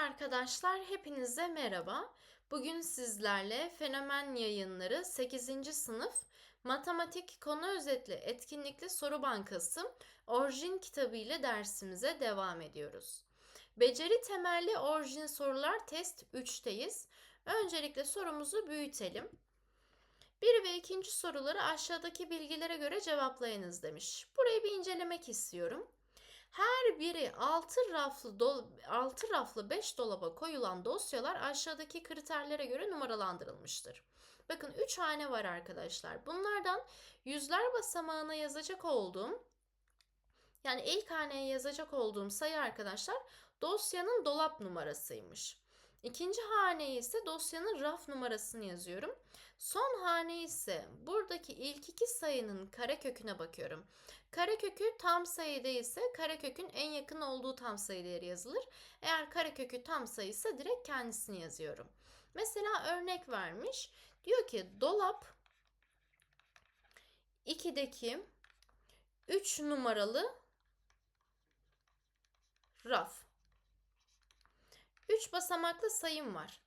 arkadaşlar, hepinize merhaba. Bugün sizlerle Fenomen Yayınları 8. sınıf Matematik Konu Özetli Etkinlikli Soru Bankası orijin kitabı ile dersimize devam ediyoruz. Beceri temelli orijin sorular test 3'teyiz. Öncelikle sorumuzu büyütelim. 1 ve 2. soruları aşağıdaki bilgilere göre cevaplayınız demiş. Burayı bir incelemek istiyorum. Her biri 6 raflı dol 6 raflı 5 dolaba koyulan dosyalar aşağıdaki kriterlere göre numaralandırılmıştır. Bakın 3 hane var arkadaşlar. Bunlardan yüzler basamağına yazacak olduğum yani ilk haneye yazacak olduğum sayı arkadaşlar dosyanın dolap numarasıymış. İkinci haneyi ise dosyanın raf numarasını yazıyorum. Son hane ise buradaki ilk iki sayının kareköküne bakıyorum. Karekökü tam sayı değilse karekökün en yakın olduğu tam sayı değeri yazılır. Eğer karekökü tam sayı ise direkt kendisini yazıyorum. Mesela örnek vermiş. Diyor ki dolap 2'deki 3 numaralı raf. 3 basamaklı sayım var.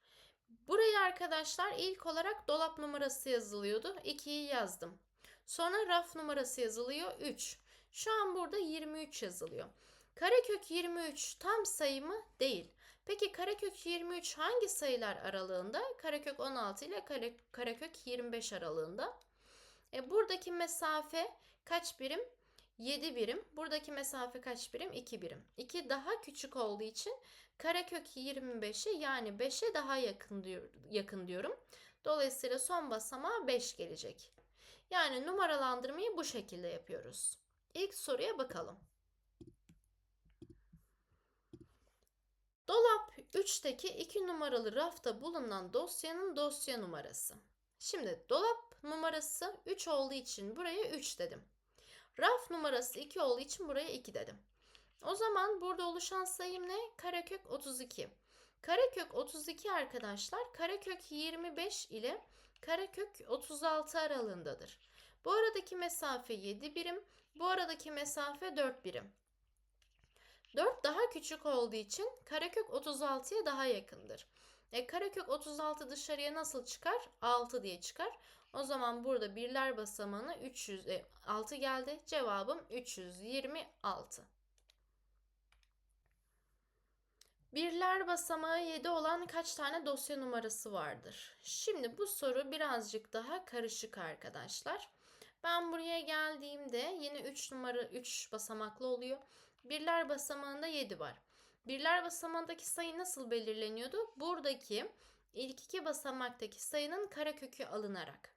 Buraya arkadaşlar ilk olarak dolap numarası yazılıyordu. 2'yi yazdım. Sonra raf numarası yazılıyor 3. Şu an burada 23 yazılıyor. Karekök 23 tam sayı mı? Değil. Peki karekök 23 hangi sayılar aralığında? Karekök 16 ile kare, karekök 25 aralığında. E, buradaki mesafe kaç birim? 7 birim. Buradaki mesafe kaç birim? 2 birim. 2 daha küçük olduğu için karekök 25'e yani 5'e daha yakın, diyor, yakın diyorum. Dolayısıyla son basamağa 5 gelecek. Yani numaralandırmayı bu şekilde yapıyoruz. İlk soruya bakalım. Dolap 3'teki 2 numaralı rafta bulunan dosyanın dosya numarası. Şimdi dolap numarası 3 olduğu için buraya 3 dedim. Raf numarası 2 olduğu için buraya 2 dedim. O zaman burada oluşan sayım ne? Karekök 32. Karekök 32 arkadaşlar karekök 25 ile karekök 36 aralığındadır. Bu aradaki mesafe 7 birim, bu aradaki mesafe 4 birim. 4 daha küçük olduğu için karekök 36'ya daha yakındır. E, karekök 36 dışarıya nasıl çıkar? 6 diye çıkar. O zaman burada birler basamağına 306 geldi. Cevabım 326. Birler basamağı 7 olan kaç tane dosya numarası vardır? Şimdi bu soru birazcık daha karışık arkadaşlar. Ben buraya geldiğimde yine 3 numara 3 basamaklı oluyor. Birler basamağında 7 var. Birler basamağındaki sayı nasıl belirleniyordu? Buradaki ilk iki basamaktaki sayının karekökü alınarak.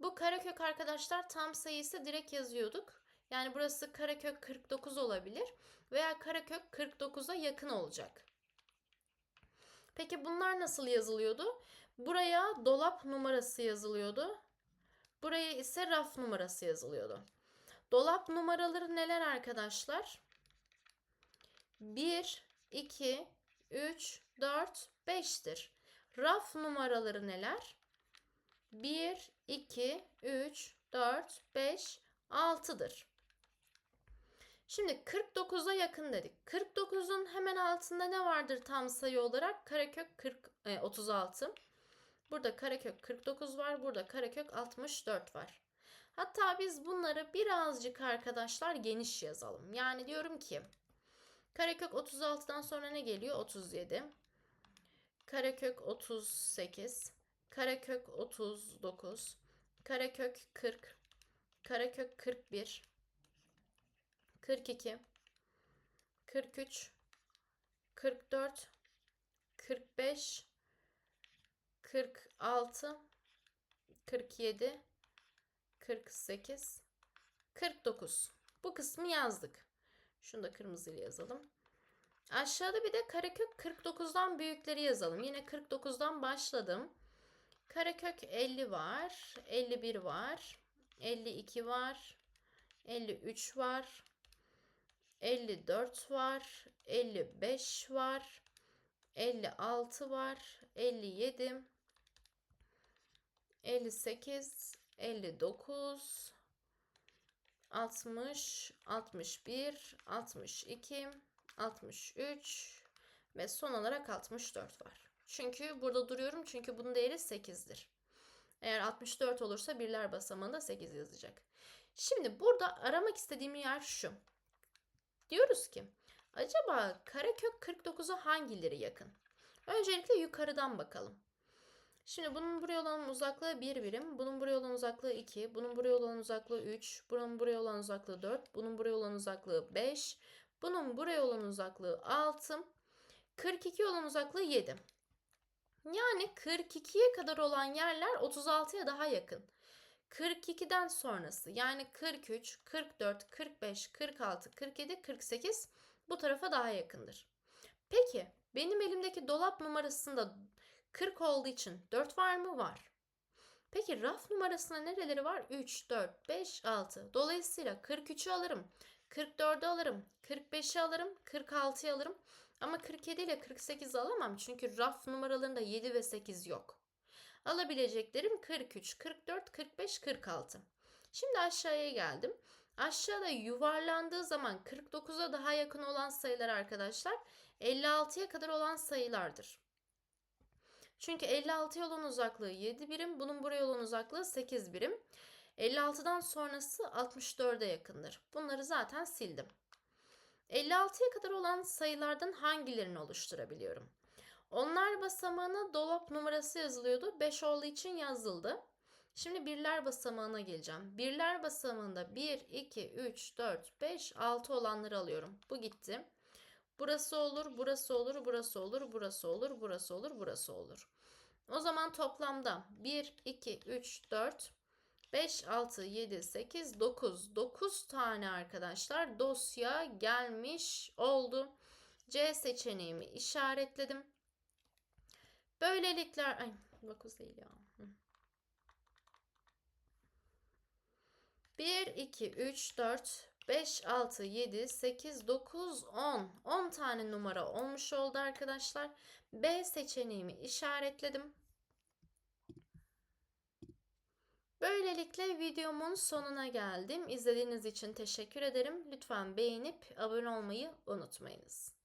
Bu karekök arkadaşlar tam sayı ise direkt yazıyorduk. Yani burası karekök 49 olabilir veya karekök 49'a yakın olacak. Peki bunlar nasıl yazılıyordu? Buraya dolap numarası yazılıyordu. Buraya ise raf numarası yazılıyordu. Dolap numaraları neler arkadaşlar? 1, 2, 3, 4, 5'tir. Raf numaraları neler? 1, 2, 3, 4, 5, 6'dır. Şimdi 49'a yakın dedik. 49'un hemen altında ne vardır tam sayı olarak? Karekök 40, e, 36. Burada karekök 49 var. Burada karekök 64 var. Hatta biz bunları birazcık arkadaşlar geniş yazalım. Yani diyorum ki karekök 36'dan sonra ne geliyor? 37. Karekök 38. Karekök 39. Karekök 40. Karekök 41. 42. 43. 44. 45. 46 47 48 49 bu kısmı yazdık. Şunu da kırmızıyla yazalım. Aşağıda bir de karekök 49'dan büyükleri yazalım. Yine 49'dan başladım. Karekök 50 var, 51 var, 52 var, 53 var, 54 var, 55 var, 56 var, 57, 58, 59, 60, 61, 62, 63 Ve son olarak 64 var. Çünkü burada duruyorum çünkü bunun değeri 8'dir. Eğer 64 olursa birler basamağında 8 yazacak. Şimdi burada aramak istediğim yer şu. Diyoruz ki acaba karekök 49'a hangileri yakın? Öncelikle yukarıdan bakalım. Şimdi bunun buraya olan uzaklığı 1 birim, bunun buraya olan uzaklığı 2, bunun buraya olan uzaklığı 3, bunun buraya olan uzaklığı 4, bunun buraya olan uzaklığı 5, bunun buraya olan uzaklığı 6, 42 olan uzaklığı 7. Yani 42'ye kadar olan yerler 36'ya daha yakın. 42'den sonrası yani 43, 44, 45, 46, 47, 48 bu tarafa daha yakındır. Peki benim elimdeki dolap numarasında 40 olduğu için 4 var mı? Var. Peki raf numarasında nereleri var? 3, 4, 5, 6. Dolayısıyla 43'ü alırım. 44'ü alırım. 45'i alırım. 46'yı alırım. Ama 47 ile 48'i alamam. Çünkü raf numaralarında 7 ve 8 yok. Alabileceklerim 43, 44, 45, 46. Şimdi aşağıya geldim. Aşağıda yuvarlandığı zaman 49'a daha yakın olan sayılar arkadaşlar 56'ya kadar olan sayılardır. Çünkü 56'ya olan uzaklığı 7 birim, bunun buraya olan uzaklığı 8 birim. 56'dan sonrası 64'e yakındır. Bunları zaten sildim. 56'ya kadar olan sayılardan hangilerini oluşturabiliyorum? Onlar basamağına dolap numarası yazılıyordu. 5 olduğu için yazıldı. Şimdi birler basamağına geleceğim. Birler basamağında 1, 2, 3, 4, 5, 6 olanları alıyorum. Bu gitti. Burası olur, burası olur, burası olur, burası olur, burası olur, burası olur. O zaman toplamda 1, 2, 3, 4, 5, 6, 7, 8, 9. 9 tane arkadaşlar dosya gelmiş oldu. C seçeneğimi işaretledim. Böylelikle ay 9 değil ya. 1, 2, 3, 4, 5, 6, 7, 8, 9, 10. 10 tane numara olmuş oldu arkadaşlar. B seçeneğimi işaretledim. Böylelikle videomun sonuna geldim. İzlediğiniz için teşekkür ederim. Lütfen beğenip abone olmayı unutmayınız.